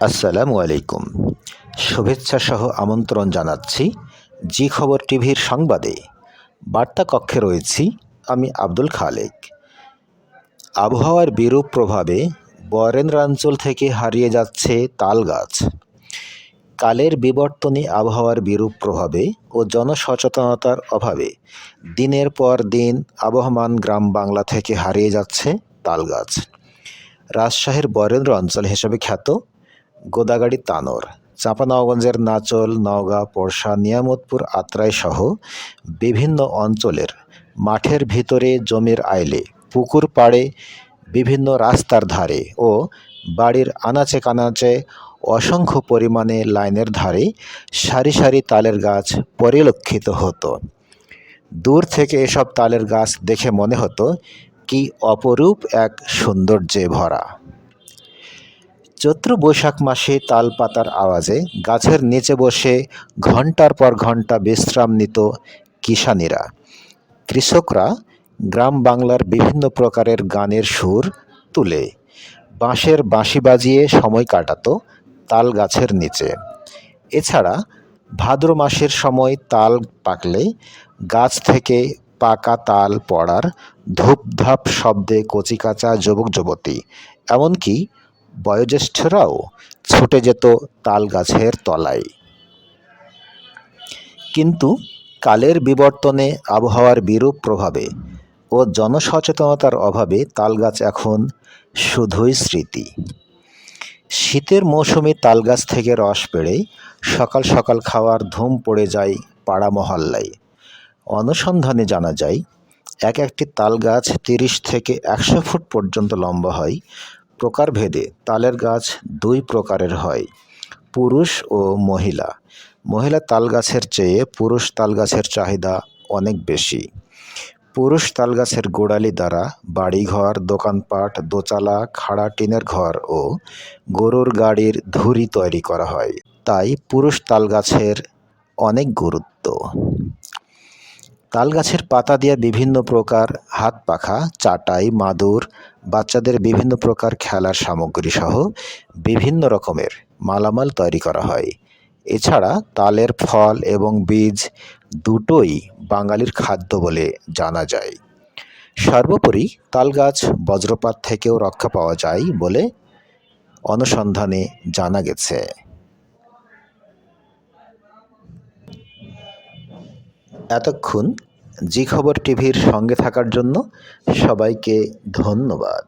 আসসালামু আলাইকুম। শুভেচ্ছা সহ আমন্ত্রণ জানাচ্ছি জি খবর টিভির সংবাদে। বার্তা কক্ষে রয়েছি আমি আব্দুল খালেক। আবহাওয়ার বিরূপ প্রভাবে বরেন্দ্রাঞ্চল থেকে হারিয়ে যাচ্ছে তাল গাছ কালের বিবর্তনে আবহাওয়ার বিরূপ প্রভাবে ও জনসচেতনতার অভাবে দিনের পর দিন আবহমান গ্রাম বাংলা থেকে হারিয়ে যাচ্ছে তাল গাছ রাজশাহীর বরেন্দ্র অঞ্চল হিসেবে খ্যাত গোদাগাড়ি তানোর চাঁপানগঞ্জের নাচল, নওগাঁ পোরশা নিয়ামতপুর, আত্রাই সহ বিভিন্ন অঞ্চলের মাঠের ভিতরে জমির আইলে, পুকুর পাড়ে বিভিন্ন রাস্তার ধারে ও বাড়ির আনাচে কানাচে অসংখ্য পরিমাণে লাইনের ধারে সারি সারি তালের গাছ পরিলক্ষিত হতো। দূর থেকে এসব তালের গাছ দেখে মনে হতো কি অপরূপ এক সৌন্দর্যে ভরা। চৈত্র বৈশাখ মাসে তাল পাতার আওয়াজে গাছের নিচে বসে ঘণ্টার পর ঘণ্টা বিশ্রাম নিত কিষানীরা। কৃষকরা গ্রাম বাংলার বিভিন্ন প্রকারের গানের সুর তুলে। বাঁশের বাঁশি বাজিয়ে সময় কাটাতো তাল গাছের নিচে। এছাড়া ভাদ্র মাসের সময় তাল পাকলে গাছ থেকে পাকা তাল পড়ার ধূপধাপ শব্দে কচিকাঁচা যুবক যুবতী এমনকি বয়োজ্যেষ্ঠরাও ছুটে যেত তাল গাছের তলায়। কিন্তু কালের বিবর্তনে আবহাওয়ার বিরূপ প্রভাবে ও জনসচেতনতার অভাবে তালগাছ এখন শুধুই স্মৃতি। শীতের মৌসুমে তালগাছ থেকে রস পেড়ে সকাল সকাল খাওয়ার ধুম পড়ে যায় পাড়া মহল্লায়। অনুসন্ধানে জানা যায়, এক একটি তাল গাছ তিরিশ থেকে একশো ফুট পর্যন্ত লম্বা হয় প্রকারভেদে তালের গাছ দুই প্রকারের হয়, পুরুষ ও মহিলা। মহিলা তাল গাছের চেয়ে পুরুষ তাল গাছের চাহিদা অনেক বেশি। পুরুষ তাল গাছের গোড়ালি দ্বারা বাড়িঘর, দোকানপাট দোচালা খাড়া টিনের ঘর ও গরুর গাড়ির ধুরি তৈরি করা হয়। তাই পুরুষ তাল গাছের অনেক গুরুত্ব। তাল গাছের পাতা দিয়ে বিভিন্ন প্রকার হাত পাখা, চাটাই, মাদুর, বাচ্চাদের বিভিন্ন প্রকার খেলার সামগ্রী সহ বিভিন্ন রকমের মালামাল তৈরি করা হয়। এছাড়া তালের ফল এবং বীজ দুটোই বাঙালির খাদ্য বলে জানা যায়। সর্বোপরি তাল গাছ বজ্রপাত থেকেও রক্ষা পাওয়া যায় বলে অনুসন্ধানে জানা গেছে। এতক্ষণ জি খবর টিভির সঙ্গে থাকার জন্য সবাইকে ধন্যবাদ।